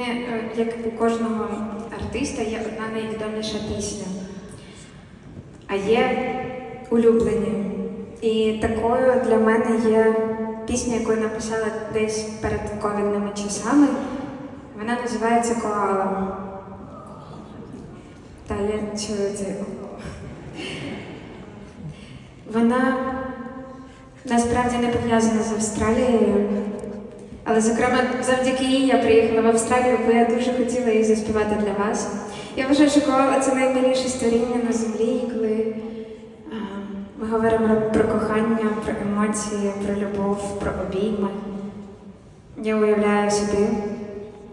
мене, е, як у кожного артиста, є одна найвідоміша пісня, а є улюблені. І такою для мене є пісня, яку я написала десь перед ковідними часами. Вона називається Коала. Та я чую це. Вона насправді не пов'язана з Австралією. Але, зокрема, завдяки їй я приїхала в Австралію, бо я дуже хотіла її заспівати для вас. Я вважаю, що коала це наймиліше створіння на землі, коли ми говоримо про кохання, про емоції, про любов, про обійми. Я уявляю собі,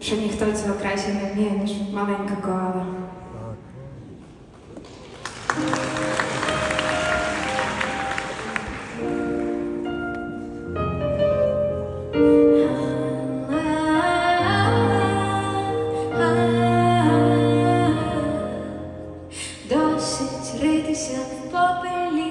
що ніхто цього краще не вміє, ніж маленька коала. Досить ритися в попелі,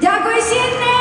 Дякую всім!